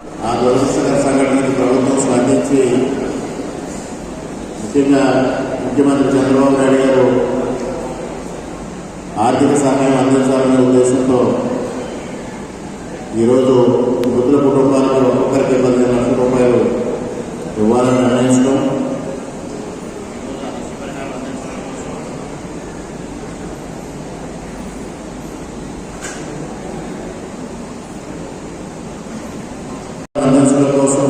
ఆ దురదృష్టకర సంఘటనకి ప్రభుత్వం స్పందించి ముఖ్యంగా ముఖ్యమంత్రి చంద్రబాబు నాయుడు గారు ఆర్థిక సహాయం అందించాలనే ఉద్దేశంతో ఈరోజు మృతుల కుటుంబాలకు ఒక్కొక్కరికి పదిహేను లక్షల రూపాయలు ఇవ్వాలని నిర్ణయించడం అందించడం కోసం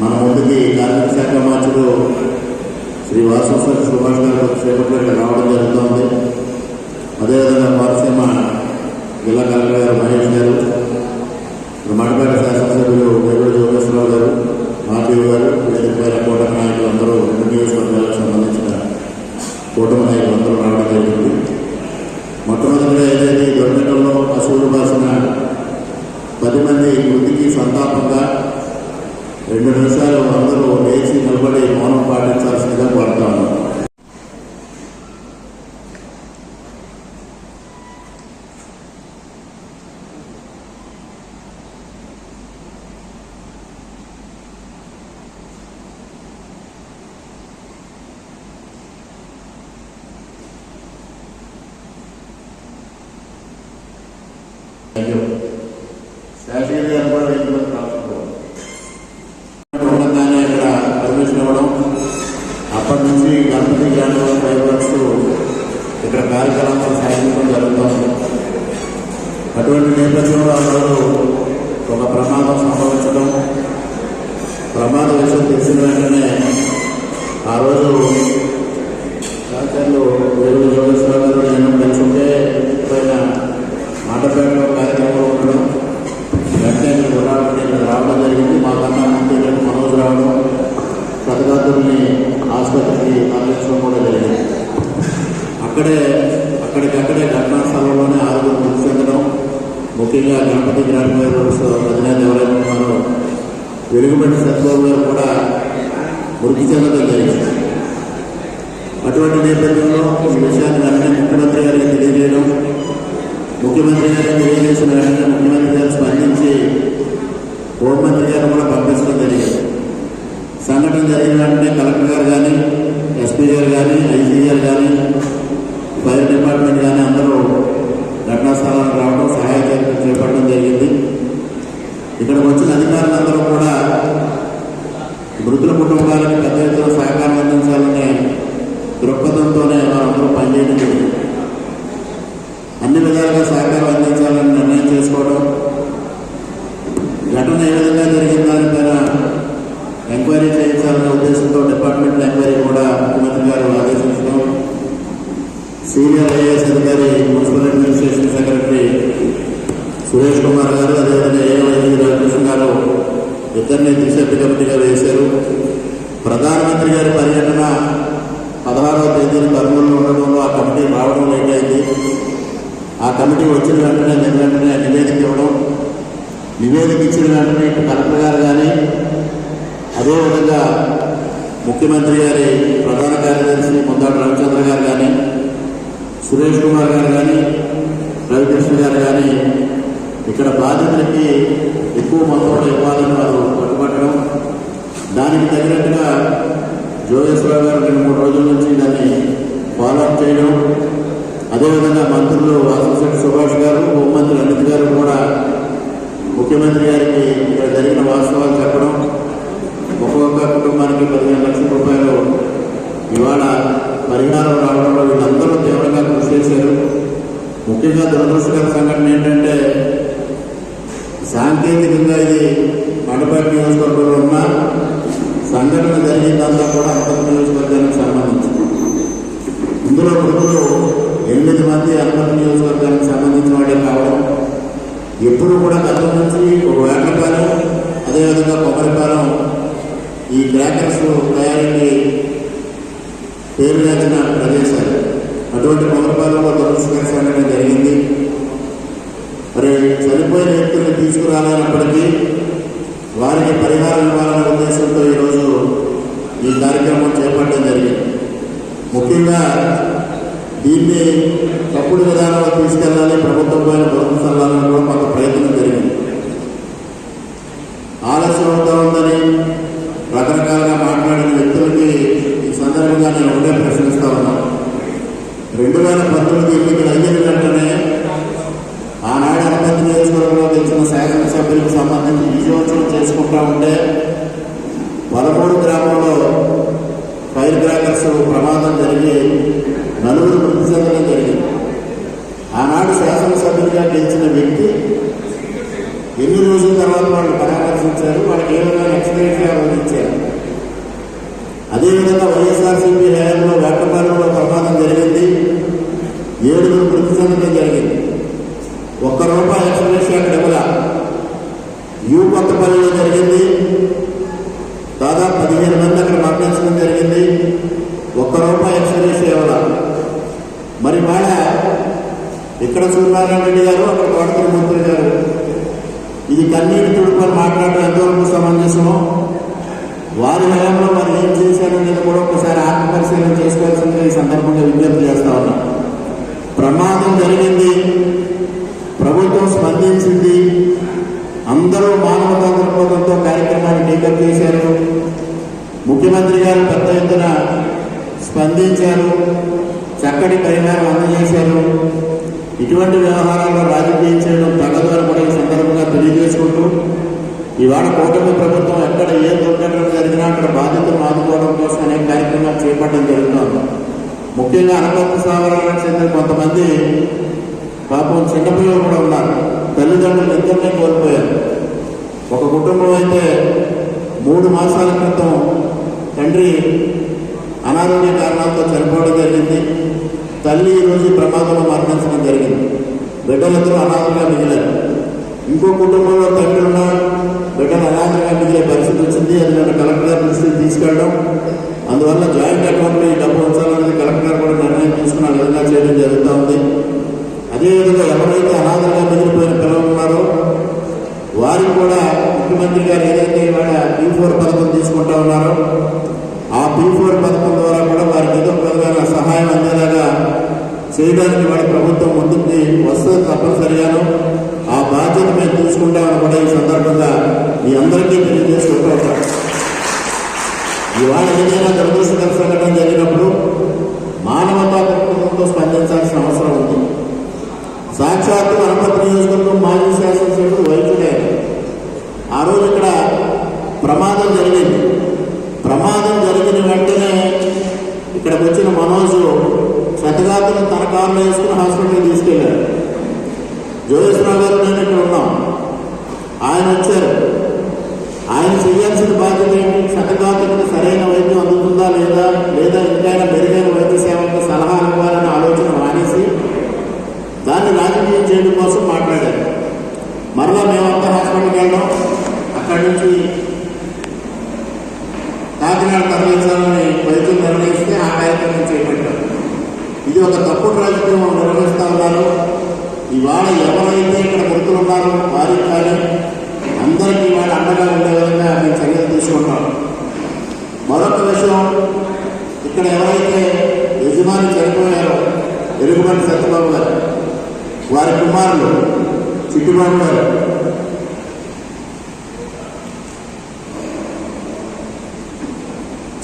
మన ముందుకి కార్మిక శాఖ మార్చులు శ్రీ వాసవసరి సుభాష్ గారు కొద్దిసేపట్లో ఇక్కడ రావడం జరుగుతోంది అదేవిధంగా కోనసీమ జిల్లా కలెక్టర్ గారు మహేష్ గారు ఇక్కడ మడిపేట సభ్యులు వెలుగుడు జోగేశ్వరరావు గారు మాధవ్ గారు వేదికపైన కూటమి నాయకులు అందరూ రెండు నియోజకవర్గాలకు సంబంధించిన కూటమి నాయకులు అందరూ రావడం జరిగింది. మొట్టమొదటిగా ఏదైతే గవర్నమెంట్లో దుర్ఘటనలో పశువులు బాసిన పది మంది మృతికి సంతాపంగా రెండు నిమిషాలు అందరూ వేసి నిలబడి మౌనం పాటించాల్సిందిగా కోరుతా శాస్త్రీయ గారు కూడా రాసుకోవాలి. ఇక్కడ పర్మిషన్ ఇవ్వడం అప్పటి నుంచి గణపతి గ్రాండ్ ఫైబర్స్ ఇక్కడ కార్యక్రమాలు సాగించడం జరుగుతుంది అటువంటి నేపథ్యంలో అందరూ ఒక ప్రమాదం సంభవించడం ప్రమాద విషయం తెలిసిన వెంటనే ఆ రోజు సహచరులు వేరు నేను కలిసి పైన మాటపేటలో రావడం పథకాతుల్ని ఆసుపత్రికి తరలించడం కూడా జరిగింది. అక్కడే అక్కడికక్కడే ఘటనా స్థలంలోనే ఆరుగురు మృతి చెందడం ముఖ్యంగా గణపతి గ్రామీణ వైరస్ అధినేత ఎవరైనా ఉన్నారో వెలుగుబడి సత్యబాబు గారు కూడా మృతి చెందడం జరిగింది. అటువంటి నేపథ్యంలో ఈ విషయాన్ని వెంటనే ముఖ్యమంత్రి గారికి తెలియజేయడం ముఖ్యమంత్రి గారికి తెలియజేసిన వెంటనే ముఖ్యమంత్రి గారు స్పందించి హోంమంత్రి గారు కూడా పంపించడం జరిగింది. సంఘటన జరిగిన వెంటనే కలెక్టర్ గారు కానీ ఎస్పీ గారు కానీ ఐజీ గారు కానీ ఫైర్ డిపార్ట్మెంట్ కానీ అందరూ ఘటనా స్థలానికి రావడం సహాయ చర్యలు చేపట్టడం జరిగింది. ఇక్కడికి వచ్చిన అధికారులందరూ కూడా మృతుల కుటుంబాలకు పెద్ద ఎత్తున సహకారం అందించాలనే దృక్పథంతోనే వారందరూ పనిచేయడం జరిగింది. అన్ని విధాలుగా సహకారం అందించాలని నిర్ణయం చేసుకోవడం ఘటన ఏ విధంగా జరిగిన దానిపైన ఎంక్వైరీ చేయించాలనే ఉద్దేశంతో డిపార్ట్మెంట్ ఎంక్వైరీ కూడా ముఖ్యమంత్రి గారు ఆదేశించడం సీనియర్ ఐఏఎస్ అధికారి municipal administration secretary Suresh Kumar garu అదేవిధంగా ఏఐజీ రామకృష్ణ గారు ఇద్దరిని త్రిసభ్య కమిటీగా వేశారు ప్రధానమంత్రి గారి పర్యటన పదహారవ తేదీన కర్నూలులో ఉండడంలో ఆ కమిటీ రావడం లేట్ అయింది ఆ కమిటీ వచ్చిన వెంటనే నిన్న వెంటనే నివేదిక ఇవ్వడం నివేదిక ఇచ్చిన వెంటనే ఇటు కలెక్టర్ గారు కానీ అదేవిధంగా ముఖ్యమంత్రి గారి ప్రధాన కార్యదర్శి ముద్దాడు రవిచంద్ర గారు కానీ సురేష్ కుమార్ గారు కానీ రవికృష్ణ గారు కానీ ఇక్కడ బాధితులకి ఎక్కువ మొత్తంలో ఇవ్వాలని వారు పట్టుబట్టడం. దానికి తగినట్టుగా జోగేశ్వరరావు గారు రెండు మూడు రోజుల నుంచి దాన్ని ఫాలోఅప్ చేయడం. అదేవిధంగా మంత్రులు వాసవశెట్టి సుభాష్ గారు హోంమంత్రి అమిత్ గారు కూడా ముఖ్యమంత్రి గారికి ఇక్కడ జరిగిన వాస్తవాలు చెప్పడం. ఒక్కొక్క కుటుంబానికి పదిహేను లక్షల రూపాయలు ఇవాళ పరిహారం రావడంలో వీళ్ళందరూ తీవ్రంగా కృషి చేశారు. ముఖ్యంగా దురదృష్టకర సంఘటన ఏంటంటే సాంకేతికంగా ఇది మండపేట నియోజకవర్గంలో ఉన్న సంఘటన జరిగిందంతా కూడా అనంతపురం నియోజకవర్గానికి సంబంధించింది ఇందులో మృతులు ఎనిమిది మంది అనంతపురం నియోజకవర్గానికి సంబంధించిన వాడే కావడం ఎప్పుడు కూడా గతం నుంచి ఒక వేటపాలెం అదేవిధంగా కొబ్బరిపాలెం ఈ క్రాకర్స్ తయారీకి లేచిన ప్రదేశం. అటువంటి సందర్భాల్లో దురదృష్టకర సంఘటన జరిగింది. మరి చనిపోయిన వ్యక్తుల్ని తీసుకురాలన్నప్పటికీ వారికి పరిహారం ఇవ్వాలనే ఉద్దేశంతో ఈరోజు ఈ కార్యక్రమం చేపట్టడం జరిగింది. ముఖ్యంగా దీన్ని తప్పుడు విధానంలో తీసుకెళ్ళాలి ప్రభుత్వం పైన ప్రభుత్వం చల్లాలని కూడా కొంత ప్రయత్నం జరిగింది. ఆలస్యం అవుతా ఉందని రకరకాలుగా మాట్లాడిన వ్యక్తులకి ఈ సందర్భంగా నేను ఒకటే ప్రశ్నిస్తా ఉన్నాను రెండు వేల పంతొమ్మిది ఎన్నికలు అయిన వెంటనే ఆనాడు అనుమతి నియోజకవర్గంలో గెలిచిన శాసనసభ్యులకు సంబంధించి విజయోత్సవం చేసుకుంటా ఉంటే పదమూడు గ్రామంలో ఫైర్ క్రాకర్స్ ప్రమాదం జరిగి నలుగురు మృతి చెందడం జరిగింది. ఆనాడు శాసనసభ్యులుగా గెలిచిన వ్యక్తి ఎన్ని రోజుల తర్వాత వాళ్ళు పరామర్శించారు? వాళ్ళకి ఏ విధంగా ఎక్స్పీరియన్స్ అందించారు అదేవిధంగా వైఎస్ఆర్సీపీ హయాంలో వేటపాలెంలో ప్రమాదం జరిగింది. ఏడుగురు మృతి సంఘటన జరిగింది. ఒక్క రూపాయి ఎక్స్ప్రెస్ అక్కడ ఇవ్వాల. యూ కొత్తపల్లిలో జరిగింది. దాదాపు పదిహేను మంది అక్కడ మరణించడం జరిగింది. ఒక్క రూపాయి ఎక్స్ప్రెస్ ఇవ్వాల. మరి వాళ్ళ ఇక్కడ సూర్యనారాయణ రెడ్డి గారు అక్కడ కోడతల మంత్రి గారు. ఇది కన్నీటి తుడుపని మాట్లాడడం ఎంతవరకు సమంజసమో? వారి హయాంలో వారు ఏం చేశారనేది కూడా ఒకసారి ఆత్మపరిశీలన చేసుకోవాల్సిందిగా ఈ సందర్భంగా విజ్ఞప్తి చేస్తా ఉన్నా. ప్రమాదం జరిగింది. ప్రభుత్వం స్పందించింది. అందరూ మానవతా దృక్పథంతో కార్యక్రమాన్ని టేకప్ చేశారు. ముఖ్యమంత్రి గారు పెద్ద ఎత్తున స్పందించారు. చక్కటి పరిహారం అందజేశారు. ఇటువంటి వ్యవహారాల్లో రాజకీయం చేయడం తగదు అని కూడా ఈ సందర్భంగా తెలియజేసుకుంటూ ఇవాళ కూటమి ప్రభుత్వం ఎక్కడ ఏ దుర్ఘటన జరిగినా అక్కడ బాధితులను ఆదుకోవడం కోసం అనేక కార్యక్రమాలు చేపట్టడం జరుగుతుంది. ముఖ్యంగా అనపత్తి స్థావరాలకు చెందిన కొంతమంది పాపం చిన్నపిల్లలు కూడా ఉన్నారు. తల్లిదండ్రులు ఇద్దరినే కోల్పోయారు. ఒక కుటుంబం అయితే మూడు మాసాల క్రితం తండ్రి అనారోగ్య కారణాలతో చనిపోవడం జరిగింది. తల్లి ఈరోజు ప్రమాదంలో మరణించడం జరిగింది. బిడ్డలతో అనాథంగా మిగిలారు. ఇంకో కుటుంబంలో తండ్రి ఉన్న రిటర్న్ అనాథంగా మిగిలే పరిస్థితి వచ్చింది. అది నేను కలెక్టర్ గారి దృష్టికి తీసుకెళ్ళడం. అందువల్ల జాయింట్ అకౌంట్లో ఈ డబ్బు ఉంచాలనేది కలెక్టర్ గారు కూడా నిర్ణయం తీసుకున్న విధంగా చేయడం జరుగుతూ ఉంది. అదేవిధంగా ఎవరైతే అనాథంగా మిగిలిపోయిన పిల్లలు ఉన్నారో వారికి కూడా ముఖ్యమంత్రి గారు ఏదైతే ఇవాళ పీ ఫోర్ పథకం తీసుకుంటా ఉన్నారో ఆ పీ ఫోర్ పథకం ద్వారా కూడా వారికి ఏదో విధమైన సహాయం అందేలాగా చేయడానికి వాళ్ళ ప్రభుత్వం ముందుకు వస్తుంది తప్పనిసరిగాను ఆ బాధ్యత మేము తీసుకుంటామని కూడా ఈ సందర్భంగా మీ అందరికీ తెలియజేసుకుంటూ ఉంటాం ఇవాళ ఏదైనా దురదృష్టకర సంఘటన జరిగినప్పుడు మానవతా దృక్పథంతో స్పందించాల్సిన అవసరం ఉంది. సాక్షాత్తు అనపతి నియోజకవర్గం మాజీ శాసనసభ్యుడు వైద్యుడే ఆ రోజు ఇక్కడ ప్రమాదం జరిగింది. ప్రమాదం జరిగిన వెంటనే ఇక్కడికి వచ్చిన మనోజు క్షతగాతులను తన కారులో వేసుకుని హాస్పిటల్కి తీసుకెళ్ళారు. జోగేశ్వరరావు గారు నేను ఇక్కడ ఉన్నాం. ఆయన వచ్చారు. చేయాల్సిన బాధ్యత ఏంటి శతగాతులకు సరైన వైద్యం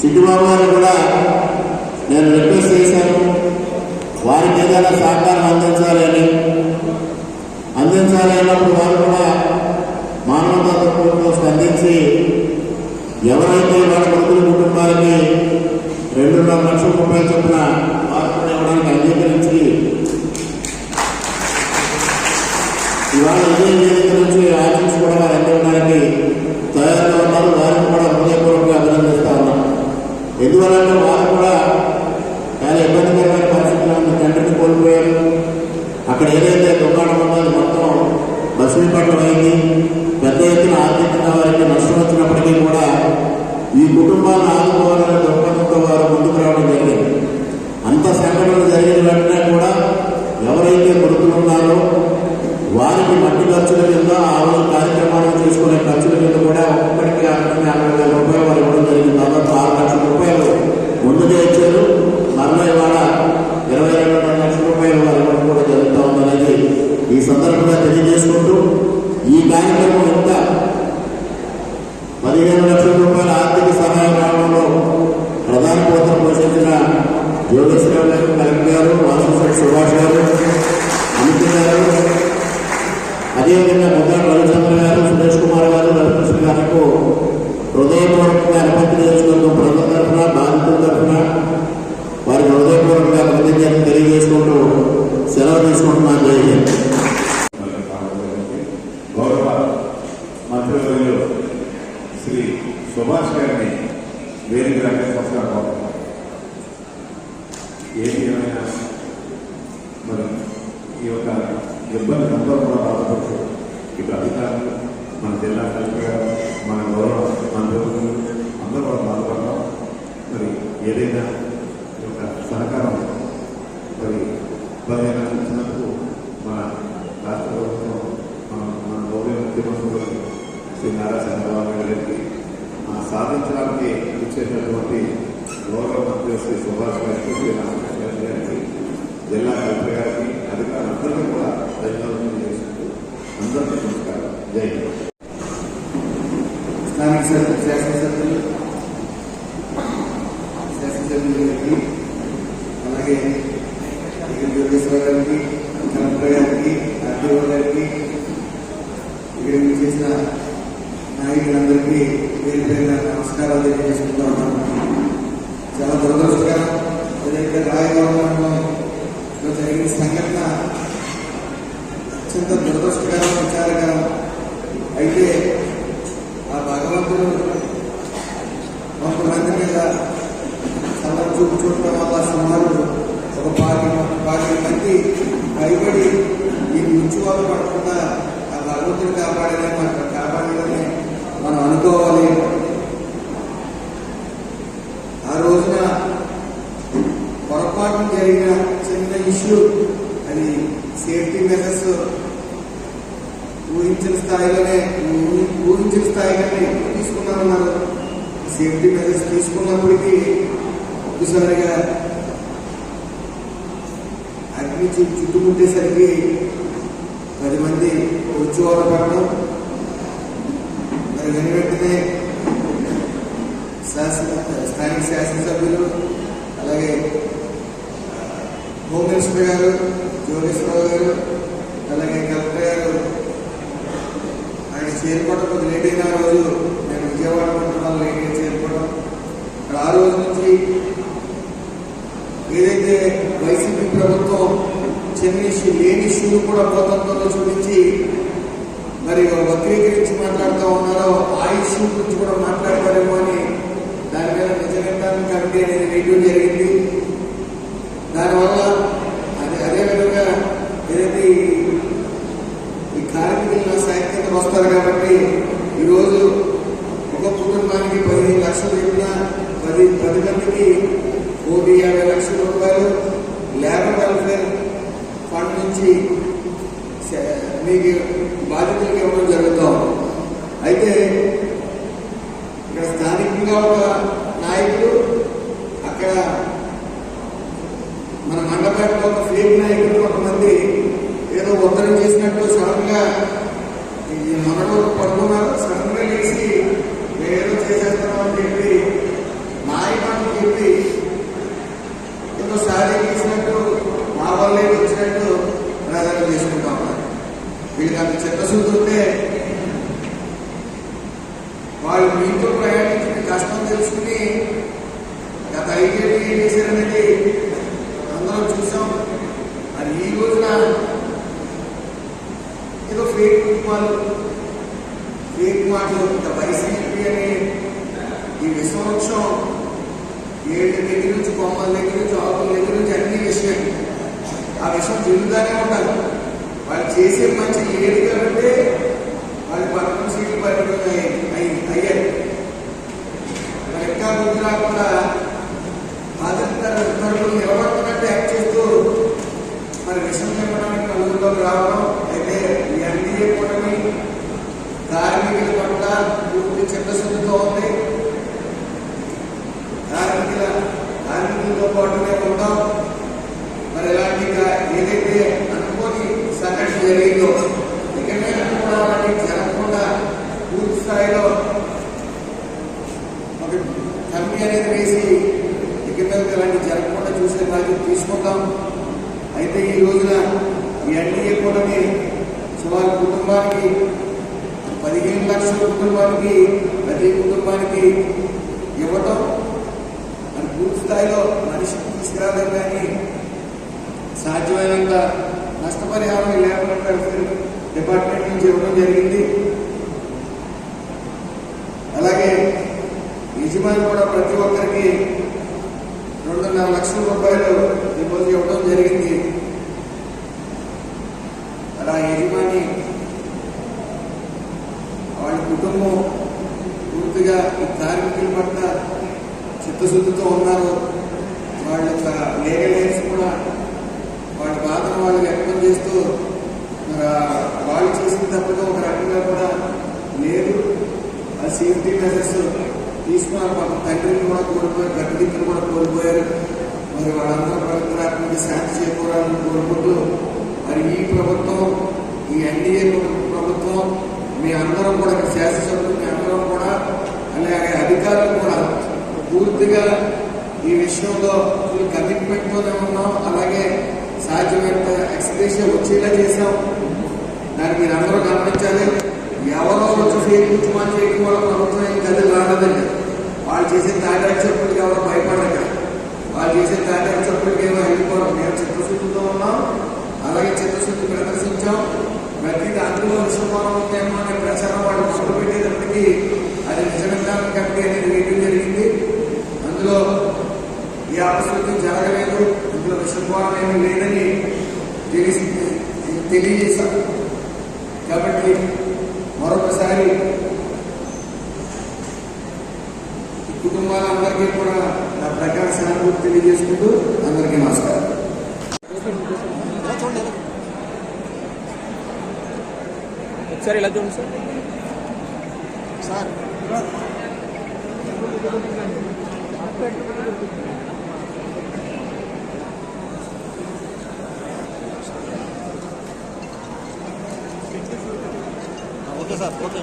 చిట్టుబాబు గారు కూడా నేను రిక్వెస్ట్ చేశాను. వారికి ఏదైనా సహకారం అందించాలి అని. అందించాలి అన్నప్పుడు వారు కూడా మానవతా దృక్పథంతో స్పందించి ఎవరైతే వాళ్ళ కొడుకుల కుటుంబాలకి రెండున్నర లక్షల రూపాయలు చొప్పున వారు కూడా ఇవ్వడానికి అంగీకరించి ఇవాళ ఇదే వేదిక నుంచి ఆశించి కూడా వారు అందించడానికి తయారుగా ఉన్నారు. వారు ఎందువల్లంటే వారు కూడా చాలా ఇబ్బందికరమైన పరిస్థితుల్లో ఉన్న తండ్రిని కోల్పోయారు. అక్కడ ఏదైతే దుకాణం ఉన్నది మొత్తం బస్సులు పట్టమైంది పెద్ద ఎత్తున ఆర్థికంగా వారికి నష్టం వచ్చినప్పటికీ కూడా ఈ కుటుంబాన్ని ఆదుకోవాలనే దృక్పథంతో వారు ముందుకు రావడం జరిగింది. అంత సంఘటనలు జరిగిన వెంటనే కూడా ఎవరైతే కొడుకులు ఉన్నారో వారికి మట్టి ఖర్చుల కింద ఆ నారా ఆ సాధించడానికి ఇచ్చేటటువంటి గౌరవ మంత్రి శ్రీ సుభాష్ గారికి శ్రీ రామకృష్ణ గారికి జిల్లా కలెక్టర్ గారికి అధికారులందరికీ కూడా ధన్యవాదాలు చేసుకుంటూ అందరికీ నమస్కారం. జై హింద్. స్థానిక శాసన- శాసనసభ్యులు శాసనసభ్యులు గారికి అలాగే ఇక్కడ యోగేశ్వర గారికి కలెక్టర్ గారికి ఆర్టీఓ గారికి ఇక్కడ చేసిన నాయకులందరికీ పేరు పేరున నమస్కారాలు తెలియజేసుకుంటూ ఉన్నాను చాలా దురదృష్టకరం ఏదైతే రాయగౌరవంలో జరిగిన సంఘటన అత్యంత దురదృష్టకరం విచారకరం అయితే ఆ భగవంతుడు కొంతమంది మీద సమర్ చూపు చూడటం వల్ల సుమారు ఒక పాతి పాతి మంది భయపడి ఈ మృత్యువాలు పడకుండా ఆ భగవంతుడు కాపాడేదని మనం కాపాడేదని మనం అనుకోవాలి ఆ రోజున పొరపాటు జరిగిన చిన్న ఇష్యూ అది సేఫ్టీ మెజర్స్ ఊహించిన స్థాయిలోనే ఊహి- ఊహించిన స్థాయిలోనే తీసుకున్నామన్నారు సేఫ్టీ మెజర్స్ తీసుకున్నప్పటికీ ఒక్కసారిగా అగ్ని చు- చుట్టుముట్టేసరికి పది మంది ఉద్యోగాలు పడడం మరి వెను వెంటనే శాసన స్థానిక శాసనసభ్యులు అలాగే ఆ, హోమ్ మినిస్టర్ గారు జోగేశ్వరరావు గారు అలాగే కలెక్టర్ గారు ఆయన చేరుకోవడం కొద్ది లేట్ అయిన ఆ రోజు నేను విజయవాడ పట్టణంలో లేట్గా చేరుకోవడం ఇక్కడ ఆ రోజు నుంచి ఏదైతే వైసీపీ ప్రభుత్వం చిన్న ఇష్యూ లేని ఇష్యూలు కూడా పోతంతో చూపించి మరి వక్రీకరించి మాట్లాడుతూ ఉన్నారో ఆ ఇష్యూ గురించి కూడా మాట్లాడతారేమో అని దాని మీద నిజ నిర్ధారణ కమిటీ అనేది వేయడం జరిగింది దానివల్ల అదే అదేవిధంగా ఏదైతే ఈ- ఈ కార్మికులు సాయం కింద వస్తారు కాబట్టి ఈరోజు ఒక కుటుంబానికి పదిహేను లక్షలు చెప్పిన పది పది మందికి కోటి యాభై లక్షల రూపాయలు లేబర్ వెల్ఫేర్ ఫండ్ నుంచి మీకు బాధితులకు ఇవ్వడం జరుగుతాం అయితే ఇక్కడ స్థానికంగా ఒక నాయకుడు అక్కడ మన మండపేటలో ఒక ఫేక్ నాయకులు కొంతమంది ఏదో ఉత్తరం చేసినట్టు సడన్గా ఈ మనలో పడుకున్నారు లేచి ఏదో చేసేస్తున్నాం అని చెప్పి నాయకుడు చెప్పి ఏదో సారీ చేసినట్టు మా వల్లే వచ్చినట్టు ప్రజలు తీసుకుంటాం వీళ్ళకి అంత చిత్తశుద్ధి ఉంటే వాళ్ళు మీతో ప్రయాణించిన కష్టం తెలుసుకుని గత ఐదేళ్ళు ఏం చేశారనేది అందరం చూసాం. మరి ఈ రోజున ఫేక్ కుటుంబాలు ఫేక్ మాటలు ఇంత వైసీపీ అనే ఈ విశ్వవృక్షం ఏళ్ళ దగ్గర నుంచి కొమ్మల దగ్గర నుంచి ఆకుల దగ్గర నుంచి అన్ని విషయం ఆ విషయం తిరుగుతూనే ఉంటారు. వాళ్ళు చేసే మంచి ఏది కాబట్టి వాళ్ళు పక్కన సీట్లు పరిమితం అయ్యి అయ్యారు. మరి ఇంకా గుర్తు రాకుండా బాధితులు నిలబడుతున్నట్టు యాక్ట్ చేస్తూ మరి విషయం చెప్పడానికి నలుగురిలోకి రావడం ఎన్డీఏ కూటమి కార్మికుల పట్ల పూర్తి చిత్తశుద్ధితో ఉంది. కార్మికుల కార్మికులతో పాటునే ఉంటాం. మరి ఇలాంటి ఏదైతే అనుకోని సంఘటన జరిగిందో ఇకనైనా కూడా వాటికి జరగకుండా పూర్తి స్థాయిలో ఒక కమ్మి అనేది వేసి ఇక మీద ఇలాంటి జరగకుండా చూసే బాధ్యత తీసుకుందాం అయితే ఈ రోజున ఈ ఎన్డీఏ కూటమి సుమారు కుటుంబానికి పదిహేను లక్షల కుటుంబానికి ప్రతి కుటుంబానికి ఇవ్వటం అది పూర్తి స్థాయిలో మనిషికి తీసుకురాలేదు కానీ సాధ్యమైనంత నష్టపరిహారం ఈ లేబర్ డిపార్ట్మెంట్ నుంచి ఇవ్వడం జరిగింది. అలాగే యజమాని కూడా ప్రతి ఒక్కరికి రెండున్నర లక్షల రూపాయలు డిపాజిట్ ఇవ్వడం జరిగింది అలా యజమాని వాళ్ళ కుటుంబం పూర్తిగా ఈ కార్మికుల పట్ల చిత్తశుద్ధితో ఉన్నారు. వాళ్ళ యొక్క లీగల్ కూడా వాళ్ళ బాధను వాళ్ళు వ్యక్తం చేస్తూ మరి వాళ్ళు చేసిన తప్పగా ఒక రకంగా కూడా లేదు. ఆ సేఫ్టీ మెజర్స్ తీసుకున్నారు. పాప తండ్రిని కూడా కోల్పోయారు గడ్డదిక్కులు కూడా కోల్పోయారు. మరి వాళ్ళందరూ పవిత్రాత్మక శాంతి చేకూరాలని కోరుకుంటూ మరి ఈ ప్రభుత్వం ఈ ఎన్డీఏ ప్రభుత్వం మీ అందరం కూడా ఇక్కడ శాసనసభ్యులు మీ అందరం కూడా అలాగే అధికారులు కూడా పూర్తిగా ఈ విషయంలో ఫుల్ కమిట్మెంట్తోనే ఉన్నాం. అలాగే సాధ్యమైనంత ఎక్స్ప్రెషన్ వచ్చేలా చేశాం. దాన్ని మీరు అందరూ గమనించాలి. ఎవరో వచ్చి చేయించుమని చేయడం వల్ల ప్రభుత్వం ఏం గది రాలేదండి వాళ్ళు చేసే తాటాక్ చెప్పులకి ఎవరు భయపడక వాళ్ళు చేసే తాటాక్ చెప్పులకి ఏమో వెళ్ళిపోవడం మేము చిత్తశుద్ధితో ఉన్నాం. అలాగే చిత్తశుద్ధి ప్రదర్శించాం. ప్రతి అందులో విశ్వమానం ఉందేమో అనే ప్రచారం వాళ్ళు మొదలుపెట్టేటప్పటికీ అది నిజమైన కమిటీ అనేది వేయడం జరిగింది. అపశృతి జరగలేదు. ఇందులో విషయమానం ఏమీ లేదని తెలిసి తెలియజేశారు కాబట్టి మరొకసారి ఈ కుటుంబాలందరికీ కూడా నా ప్రకార సానుభూతి తెలియజేసుకుంటూ అందరికీ నమస్కారం. ఒకసారి ఇలా చూడండి సార్. ఓకే సార్ ఓకే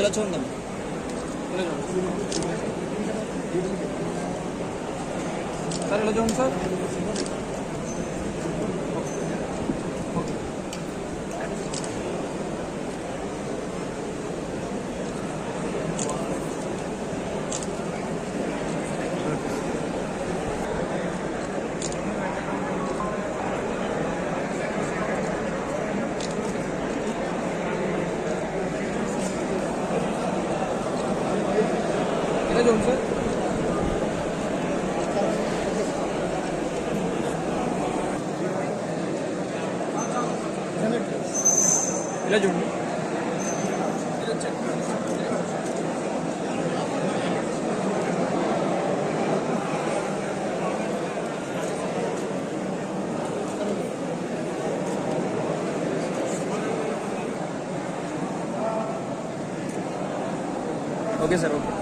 అబ్బి చూద్దాం సార్ ఇలా చూడండి సార్ ఇలా చూడండి సార్ ఇలా చూడండి ఓకే సార్ ఓకే.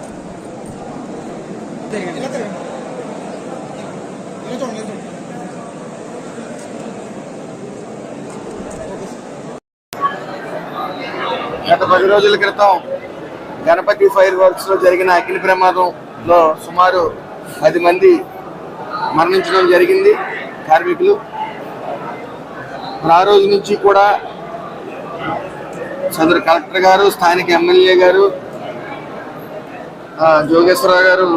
గత పది రోజుల క్రితం గణపతి ఫైర్ వర్క్స్లో జరిగిన అగ్ని ప్రమాదంలో సుమారు పది మంది మరణించడం జరిగింది కార్మికులు. ఆ రోజు నుంచి కూడా సదరు కలెక్టర్ గారు స్థానిక ఎమ్మెల్యే గారు జోగేశ్వరరావు గారు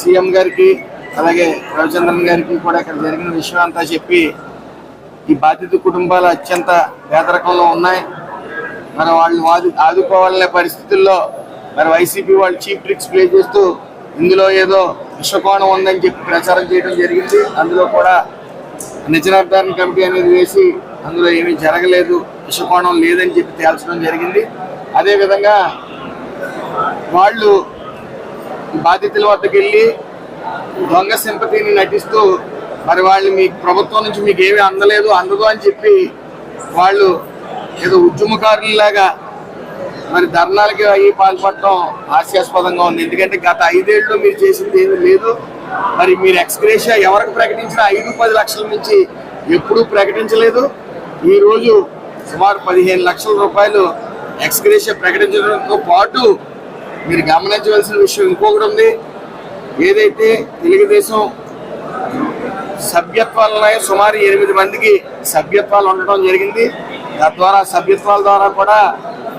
సీఎం గారికి అలాగే రవిచంద్రన్ గారికి కూడా ఇక్కడ జరిగిన విషయం అంతా చెప్పి ఈ బాధిత కుటుంబాలు అత్యంత పేదరికంలో ఉన్నాయి. మరి వాళ్ళని ఆదు ఆదుకోవాలనే పరిస్థితుల్లో మరి వైసీపీ వాళ్ళు చీప్ ట్రిక్స్ ప్లే చేస్తూ ఇందులో ఏదో విషకోణం ఉందని చెప్పి ప్రచారం చేయడం జరిగింది. అందులో కూడా నిజ కమిటీ అనేది వేసి అందులో ఏమీ జరగలేదు విషకోణం లేదని చెప్పి తేల్చడం జరిగింది. అదేవిధంగా వాళ్ళు బాధితుల వద్దకు వెళ్ళి దొంగ సింపతిని నటిస్తూ మరి వాళ్ళు మీ ప్రభుత్వం నుంచి మీకు ఏమీ అందలేదు అందదు అని చెప్పి వాళ్ళు ఏదో ఉద్యమకారులలాగా మరి ధర్నాలకి అయ్యి పాల్పడటం హాస్యాస్పదంగా ఉంది. ఎందుకంటే గత ఐదేళ్ళు మీరు చేసింది ఏమీ లేదు. మరి మీరు ఎక్స్గ్రేషియా ఎవరికి ప్రకటించిన ఐదు పది లక్షల నుంచి ఎప్పుడూ ప్రకటించలేదు. ఈ రోజు సుమారు పదిహేను లక్షల రూపాయలు ఎక్స్గ్రేషియా ప్రకటించడంతో పాటు మీరు గమనించవలసిన విషయం ఇంకొకటి ఉంది. ఏదైతే తెలుగుదేశం సభ్యత్వాలు ఉన్నాయో సుమారు ఎనిమిది మందికి సభ్యత్వాలు ఉండటం జరిగింది. తద్వారా సభ్యత్వాల ద్వారా కూడా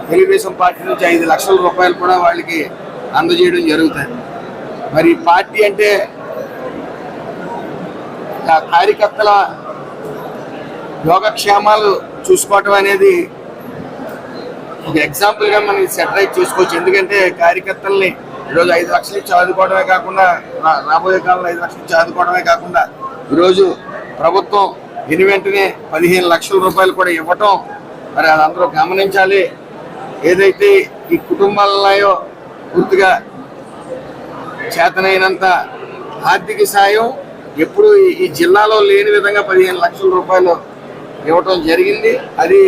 తెలుగుదేశం పార్టీ నుంచి ఐదు లక్షల రూపాయలు కూడా వాళ్ళకి అందజేయడం జరుగుతుంది. మరి పార్టీ అంటే ఆ కార్యకర్తల యోగక్షేమాలు చూసుకోవటం అనేది ఒక ఎగ్జాంపుల్గా మనం సెటరైట్ చేసుకోవచ్చు. ఎందుకంటే కార్యకర్తల్ని ఈరోజు ఐదు లక్షలు ఇచ్చి ఆదుకోవడమే కాకుండా రా- రాబోయే కాలంలో ఐదు లక్షలు ఇచ్చి ఆదుకోవడమే కాకుండా ఈరోజు ప్రభుత్వం విని వెంటనే పదిహేను లక్షల రూపాయలు కూడా ఇవ్వటం మరి అది అందరూ గమనించాలి. ఏదైతే ఈ కుటుంబాలు ఉన్నాయో పూర్తిగా చేతనైనంత ఆర్థిక సాయం ఎప్పుడు ఈ జిల్లాలో లేని విధంగా పదిహేను లక్షల రూపాయలు ఇవ్వటం జరిగింది. అది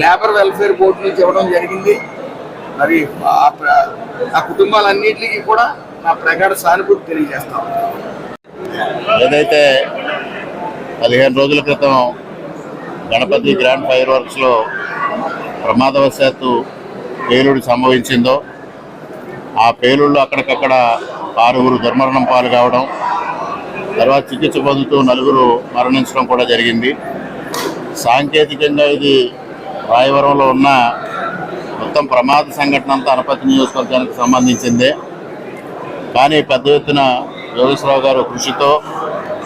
లేబర్ వెల్ఫేర్ బోర్డు నుంచి ఇవ్వడం జరిగింది. మరి ఆ కుటుంబాలన్నింటికి కూడా నా ప్రగాఢ సానుభూతి తెలియజేస్తాం ఏదైతే పదిహేను రోజుల క్రితం గణపతి గ్రాండ్ ఫైర్ వర్క్స్లో ప్రమాదవశాత్తు పేలుడు సంభవించిందో ఆ పేలుళ్ళు అక్కడికక్కడ ఆరుగురు దుర్మరణం పాలు కావడం తర్వాత చికిత్స పొందుతూ నలుగురు మరణించడం కూడా జరిగింది. సాంకేతికంగా ఇది రాయవరంలో ఉన్న మొత్తం ప్రమాద సంఘటన అంతా అనపతి నియోజకవర్గానికి సంబంధించిందే. కానీ పెద్ద ఎత్తున యోగేశ్వరరావు గారు కృషితో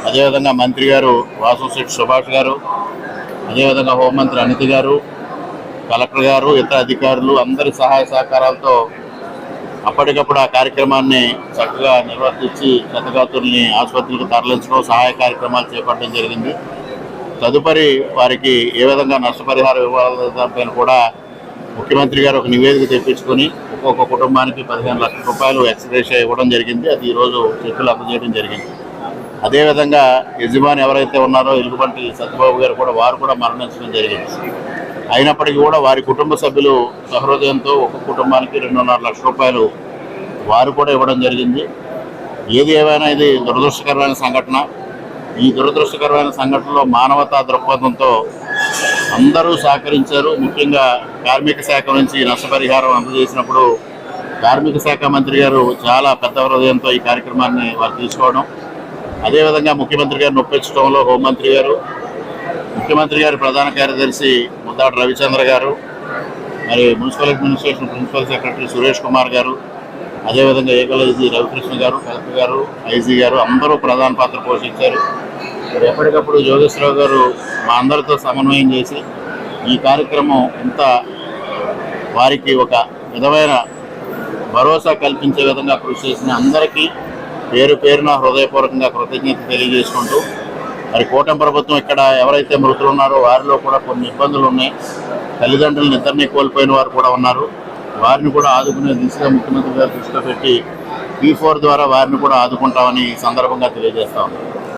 అదేవిధంగా మంత్రి గారు వాసంశెట్టి సుభాష్ గారు అదేవిధంగా హోంమంత్రి అనిత గారు కలెక్టర్ గారు ఇతర అధికారులు అందరి సహాయ సహకారాలతో అప్పటికప్పుడు ఆ కార్యక్రమాన్ని చక్కగా నిర్వర్తించి క్షతగాతుల్ని ఆసుపత్రికి తరలించడం సహాయ కార్యక్రమాలు చేపట్టడం జరిగింది. తదుపరి వారికి ఏ విధంగా నష్టపరిహారం ఇవ్వాలనే దానిపైన కూడా ముఖ్యమంత్రి గారు ఒక నివేదిక తెప్పించుకొని ఒక్కొక్క కుటుంబానికి పదిహేను లక్షల రూపాయలు ఎక్స్గ్రేషియా ఇవ్వడం జరిగింది. అది ఈరోజు చెక్కులు అందజేయడం జరిగింది. అదేవిధంగా యజమాని ఎవరైతే ఉన్నారో ఎలుగుబంటి సత్యబాబు గారు కూడా వారు కూడా మరణించడం జరిగింది. అయినప్పటికీ కూడా వారి కుటుంబ సభ్యులు సహృదయంతో ఒక్కొక్క కుటుంబానికి రెండున్నర లక్షల రూపాయలు వారు కూడా ఇవ్వడం జరిగింది. ఏది ఏమైనా ఇది దురదృష్టకరమైన సంఘటన ఈ దురదృష్టకరమైన సంఘటనలో మానవతా దృక్పథంతో అందరూ సహకరించారు. ముఖ్యంగా కార్మిక శాఖ నుంచి నష్టపరిహారం అందజేసినప్పుడు కార్మిక శాఖ మంత్రి గారు చాలా పెద్ద హృదయంతో ఈ కార్యక్రమాన్ని వారు తీసుకోవడం. అదేవిధంగా ముఖ్యమంత్రి గారిని ఒప్పించడంలో హోంమంత్రి గారు ముఖ్యమంత్రి గారి ప్రధాన కార్యదర్శి ముద్దాడు రవిచంద్ర గారు మరి municipal administration principal secretary Suresh Kumar garu అదేవిధంగా ఏకలైజీ రవికృష్ణ గారు కలెక్టర్ గారు ఐజీ గారు అందరూ ప్రధాన పాత్ర పోషించారు. ఎప్పటికప్పుడు జోగేశ్వరరావు గారు మా అందరితో సమన్వయం చేసి ఈ కార్యక్రమం ఇంత వారికి ఒక విధమైన భరోసా కల్పించే విధంగా కృషి చేసిన అందరికీ పేరు పేరున హృదయపూర్వకంగా కృతజ్ఞత తెలియజేసుకుంటూ మరి కూటమి ప్రభుత్వం ఇక్కడ ఎవరైతే మృతులు ఉన్నారో వారిలో కూడా కొన్ని ఇబ్బందులు ఉన్నాయి. తల్లిదండ్రులను ఇద్దరిని కోల్పోయిన వారు కూడా ఉన్నారు. వారిని కూడా ఆదుకునే దిశగా ముఖ్యమంత్రి గారు దృష్టిలో పెట్టి పీ ఫోర్ ద్వారా వారిని కూడా ఆదుకుంటామని ఈ సందర్భంగా తెలియజేస్తా ఉన్నాం.